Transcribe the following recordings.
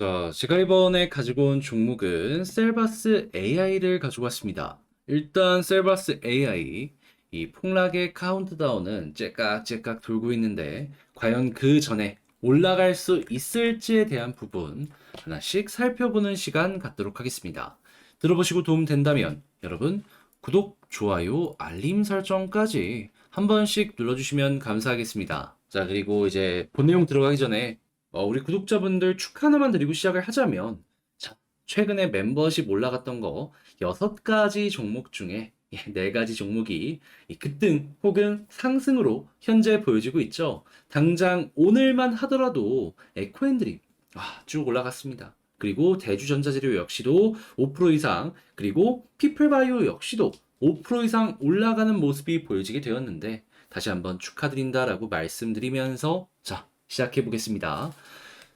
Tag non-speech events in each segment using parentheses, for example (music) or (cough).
자, 제가 이번에 가지고 온 종목은 셀바스 AI를 가지고 왔습니다. 일단 셀바스 AI, 이 폭락의 카운트다운은 째깍째깍 돌고 있는데, 과연 그 전에 올라갈 수 있을지에 대한 부분 하나씩 살펴보는 시간 갖도록 하겠습니다. 들어보시고 도움 된다면 여러분 구독, 좋아요, 알림 설정까지 한 번씩 눌러주시면 감사하겠습니다. 자, 그리고 이제 본 내용 들어가기 전에 어, 우리 구독자분들 축하 하나만 드리고 시작을 하자면, 자, 최근에 멤버십 올라갔던 거 여섯 가지 종목 중에 예, 네 가지 종목이 이 급등 혹은 상승으로 현재 보여지고 있죠. 당장 오늘만 하더라도 에코앤드립 아, 쭉 올라갔습니다. 그리고 대주전자재료 역시도 5% 이상, 그리고 피플바이오 역시도 5% 이상 올라가는 모습이 보여지게 되었는데, 다시 한번 축하드린다라고 말씀드리면서, 자, 시작해 보겠습니다.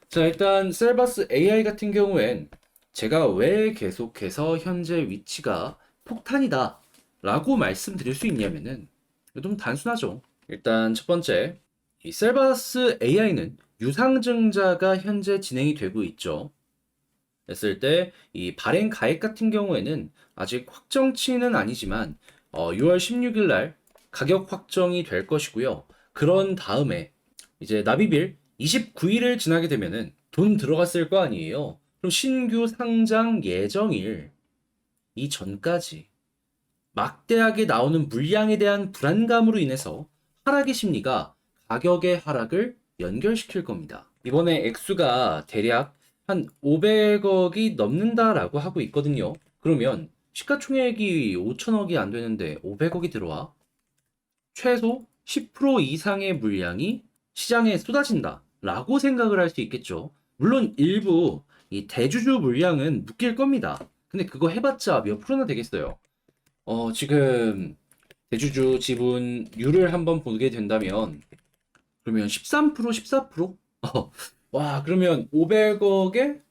자, 일단 셀바스 AI 같은 경우엔 제가 왜 계속해서 현재 위치가 폭탄이다 라고 말씀드릴 수 있냐면은 좀 단순하죠. 일단 첫 번째, 이 셀바스 AI는 유상증자가 현재 진행이 되고 있죠. 했을 때 이 발행 가액 같은 경우에는 아직 확정치는 아니지만 어, 6월 16일 날 가격 확정이 될 것이고요. 그런 다음에 이제 납입일 29일을 지나게 되면은 돈 들어갔을 거 아니에요. 그럼 신규 상장 예정일 이 전까지 막대하게 나오는 물량에 대한 불안감으로 인해서 하락의 심리가 가격의 하락을 연결시킬 겁니다. 이번에 액수가 대략 한 500억이 넘는다라고 하고 있거든요. 그러면 시가총액이 5천억이 안 되는데 500억이 들어와 최소 10% 이상의 물량이 시장에 쏟아진다 라고 생각을 할 수 있겠죠. 물론 일부 이 대주주 물량은 묶일 겁니다. 근데 그거 해봤자 몇 프로나 되겠어요. 어, 지금 대주주 지분율을 한번 보게 된다면 그러면 13%, 14%? (laughs) 어, 와, 그러면 500억에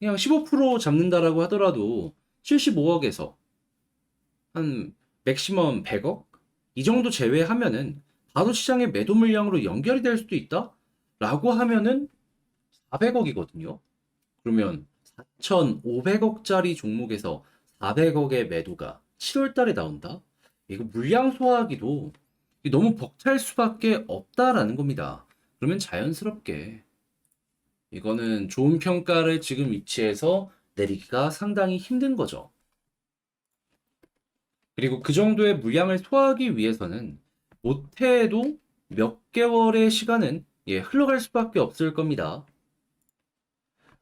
그냥 15% 잡는다라고 하더라도 75억에서 한 맥시멈 100억? 이 정도 제외하면은 바로 시장의 매도 물량으로 연결이 될 수도 있다? 라고 하면은 400억이거든요. 그러면 4,500억짜리 종목에서 400억의 매도가 7월 달에 나온다? 이거 물량 소화하기도 너무 벅찰 수밖에 없다라는 겁니다. 그러면 자연스럽게 이거는 좋은 평가를 지금 위치에서 내리기가 상당히 힘든 거죠. 그리고 그 정도의 물량을 소화하기 위해서는 못해도 몇 개월의 시간은 예, 흘러갈 수밖에 없을 겁니다.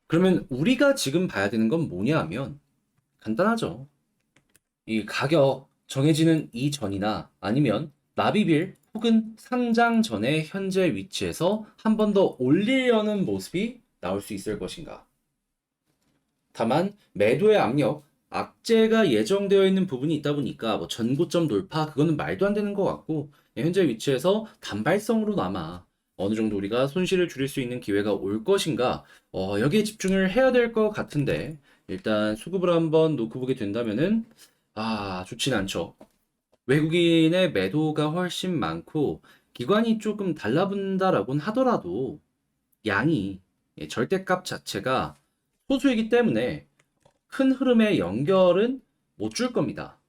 그러면 우리가 지금 봐야 되는 건 뭐냐 하면 간단하죠. 이 가격 정해지는 이전이나 아니면 납입일 혹은 상장 전의 현재 위치에서 한 번 더 올리려는 모습이 나올 수 있을 것인가. 다만 매도의 압력, 악재가 예정되어 있는 부분이 있다 보니까 뭐 전고점 돌파 그거는 말도 안 되는 것 같고 예, 현재 위치에서 단발성으로 남아 어느 정도 우리가 손실을 줄일 수 있는 기회가 올 것인가 어, 여기에 집중을 해야 될 것 같은데 일단 수급을 한번 놓고 보게 된다면은 아 좋진 않죠. 외국인의 매도가 훨씬 많고 기관이 조금 달라붙는다라고는 하더라도 양이 예, 절대값 자체가 소수이기 때문에 큰 흐름의 연결은 못 줄 겁니다.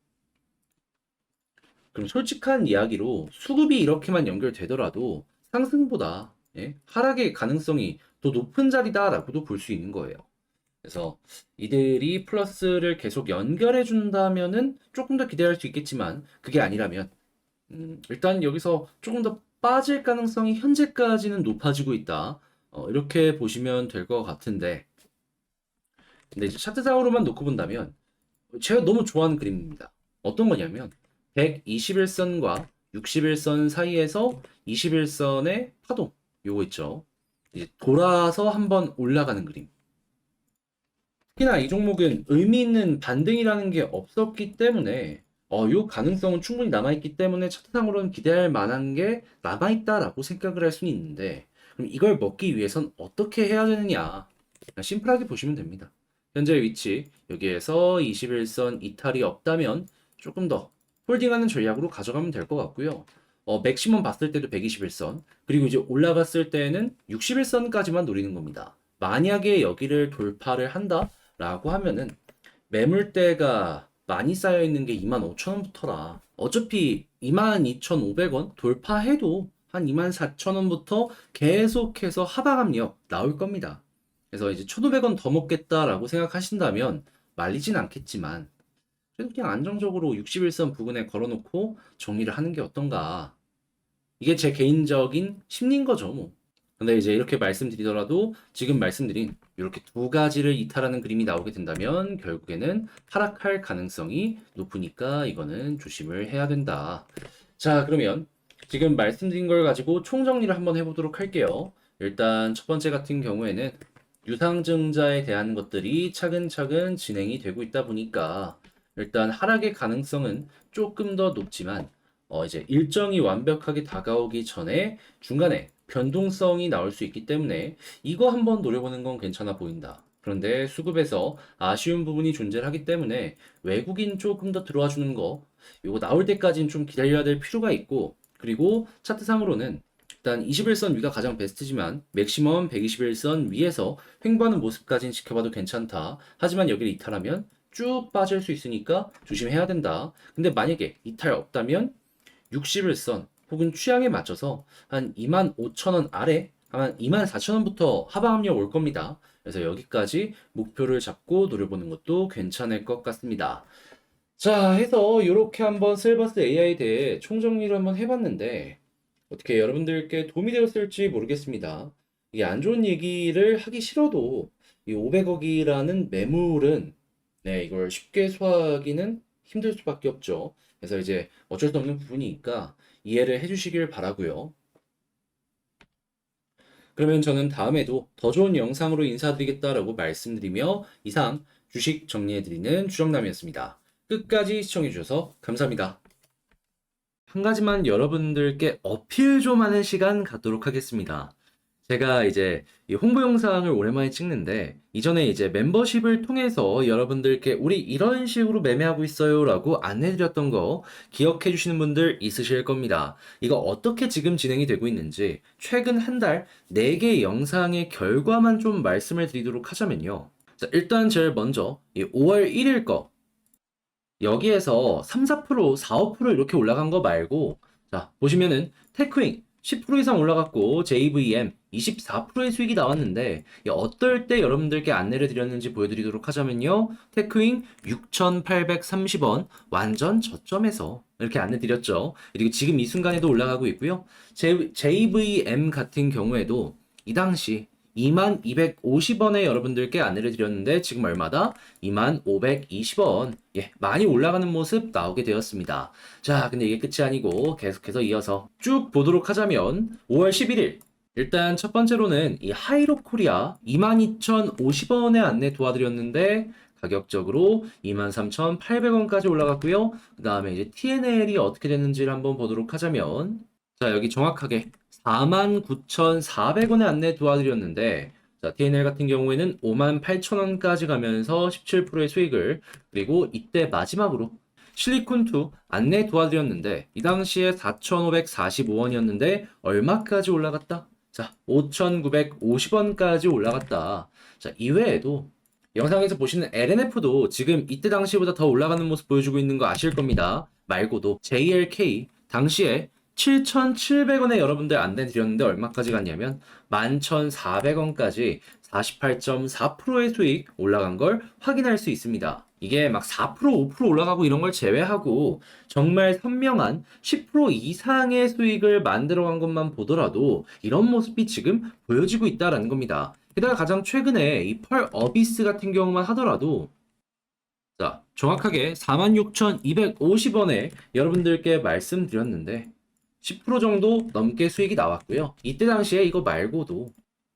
그럼 솔직한 이야기로 수급이 이렇게만 연결되더라도 상승보다 예, 하락의 가능성이 더 높은 자리다라고도 볼 수 있는 거예요. 그래서 이들이 플러스를 계속 연결해 준다면은 조금 더 기대할 수 있겠지만 그게 아니라면 음, 일단 여기서 조금 더 빠질 가능성이 현재까지는 높아지고 있다. 어, 이렇게 보시면 될 것 같은데 근데 이제 차트상으로만 놓고 본다면 제가 너무 좋아하는 그림입니다. 어떤 거냐면 121선과 61선 사이에서 21선의 파동 요거 있죠. 이제 돌아서 한번 올라가는 그림. 특히나 이 종목은 의미 있는 반등이라는 게 없었기 때문에 어, 요 가능성은 충분히 남아있기 때문에 차트상으로는 기대할 만한 게 남아있다라고 생각을 할 수는 있는데 그럼 이걸 먹기 위해선 어떻게 해야 되느냐 심플하게 보시면 됩니다. 현재 위치 여기에서 21선 이탈이 없다면 조금 더 홀딩하는 전략으로 가져가면 될 것 같고요. 어, 맥시멈 봤을 때도 121선 그리고 이제 올라갔을 때는 61선까지만 노리는 겁니다. 만약에 여기를 돌파를 한다라고 하면은 매물대가 많이 쌓여 있는 게 25,000원부터라. 어차피 22,500원 돌파해도 한 24,000원부터 계속해서 하방 압력 나올 겁니다. 그래서 이제 1,500원 더 먹겠다라고 생각하신다면 말리진 않겠지만 그래도 그냥 안정적으로 61선 부근에 걸어놓고 정리를 하는 게 어떤가. 이게 제 개인적인 심리인 거죠, 뭐. 근데 이제 이렇게 말씀드리더라도 지금 말씀드린 이렇게 두 가지를 이탈하는 그림이 나오게 된다면 결국에는 하락할 가능성이 높으니까 이거는 조심을 해야 된다. 자, 그러면 지금 말씀드린 걸 가지고 총정리를 한번 해보도록 할게요. 일단 첫 번째 같은 경우에는 유상증자에 대한 것들이 차근차근 진행이 되고 있다 보니까 일단 하락의 가능성은 조금 더 높지만 어 이제 일정이 완벽하게 다가오기 전에 중간에 변동성이 나올 수 있기 때문에 이거 한번 노려보는 건 괜찮아 보인다. 그런데 수급에서 아쉬운 부분이 존재하기 때문에 외국인 조금 더 들어와 주는 거 이거 나올 때까지는 좀 기다려야 될 필요가 있고 그리고 차트상으로는 일단 21선 위가 가장 베스트지만 맥시멈 121선 위에서 횡보하는 모습까지는 지켜봐도 괜찮다. 하지만 여기를 이탈하면 쭉 빠질 수 있으니까 조심해야 된다. 근데 만약에 이탈 없다면 61선 혹은 취향에 맞춰서 한 25,000원 아래 한 24,000원부터 하방 압력 올 겁니다. 그래서 여기까지 목표를 잡고 노려보는 것도 괜찮을 것 같습니다. 자, 해서 이렇게 한번 셀버스 AI에 대해 총정리를 한번 해봤는데 어떻게 여러분들께 도움이 되었을지 모르겠습니다. 이게 안 좋은 얘기를 하기 싫어도 이 500억이라는 매물은 네, 이걸 쉽게 소화하기는 힘들 수밖에 없죠. 그래서 이제 어쩔 수 없는 부분이니까 이해를 해주시길 바라고요. 그러면 저는 다음에도 더 좋은 영상으로 인사드리겠다라고 말씀드리며 이상 주식 정리해드리는 주정남이었습니다. 끝까지 시청해주셔서 감사합니다. 한 가지만 여러분들께 어필 좀 하는 시간 갖도록 하겠습니다. 제가 이제 이 홍보 영상을 오랜만에 찍는데 이전에 이제 멤버십을 통해서 여러분들께 우리 이런 식으로 매매하고 있어요라고 안내드렸던 거 기억해 주시는 분들 있으실 겁니다. 이거 어떻게 지금 진행이 되고 있는지 최근 한 달 4개 영상의 결과만 좀 말씀을 드리도록 하자면요. 자, 일단 제일 먼저 이 5월 1일 거 여기에서 3, 4%, 4, 5% 이렇게 올라간 거 말고 자 보시면은 테크윙 10% 이상 올라갔고 JVM 24%의 수익이 나왔는데 이 어떨 때 여러분들께 안내를 드렸는지 보여드리도록 하자면요. 테크윙 6,830원 완전 저점에서 이렇게 안내 드렸죠. 그리고 지금 이 순간에도 올라가고 있고요. JVM 같은 경우에도 이 당시 2250원에 여러분들께 안내를 드렸는데 지금 얼마다? 2520원. 예, 많이 올라가는 모습 나오게 되었습니다. 자, 근데 이게 끝이 아니고 계속해서 이어서 쭉 보도록 하자면 5월 11일 일단 첫 번째로는 이 하이로 코리아 22,050원에 안내 도와드렸는데 가격적으로 23,800원까지 올라갔고요. 그 다음에 이제 TNL이 어떻게 됐는지를 한번 보도록 하자면 자, 여기 정확하게 49,400원에 안내 도와드렸는데 자, TNL 같은 경우에는 58,000원까지 가면서 17%의 수익을 그리고 이때 마지막으로 실리콘2 안내 도와드렸는데 이 당시에 4,545원이었는데 얼마까지 올라갔다? 자, 5,950원까지 올라갔다. 자, 이외에도 영상에서 보시는 LNF도 지금 이때 당시보다 더 올라가는 모습 보여주고 있는 거 아실 겁니다. 말고도 JLK 당시에 7,700원에 여러분들 안내 드렸는데 얼마까지 갔냐면 11,400원까지 48.4%의 수익 올라간 걸 확인할 수 있습니다. 이게 막 4%, 5% 올라가고 이런 걸 제외하고 정말 선명한 10% 이상의 수익을 만들어간 것만 보더라도 이런 모습이 지금 보여지고 있다라는 겁니다. 게다가 가장 최근에 이 펄 어비스 같은 경우만 하더라도 자, 정확하게 46,250원에 여러분들께 말씀드렸는데 10% 정도 넘게 수익이 나왔고요. 이때 당시에 이거 말고도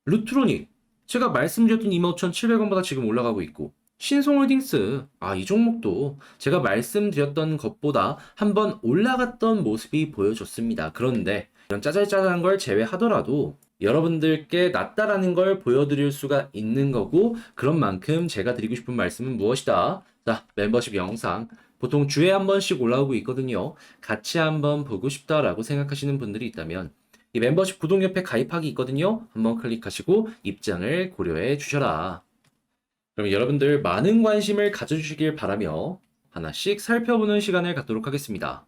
루트로닉 제가 말씀드렸던 25,700원보다 지금 올라가고 있고 신송홀딩스 아 이 종목도 제가 말씀드렸던 것보다 한번 올라갔던 모습이 보여줬습니다. 그런데 이런 짜잘짜잘한 걸 제외하더라도 여러분들께 낫다라는 걸 보여드릴 수가 있는 거고 그런 만큼 제가 드리고 싶은 말씀은 무엇이다? 자 멤버십 영상 보통 주에 한 번씩 올라오고 있거든요. 같이 한번 보고 싶다라고 생각하시는 분들이 있다면 이 멤버십 구독협회 가입하기 있거든요. 한번 클릭하시고 입장을 고려해 주셔라. 그럼 여러분들 많은 관심을 가져주시길 바라며 하나씩 살펴보는 시간을 갖도록 하겠습니다.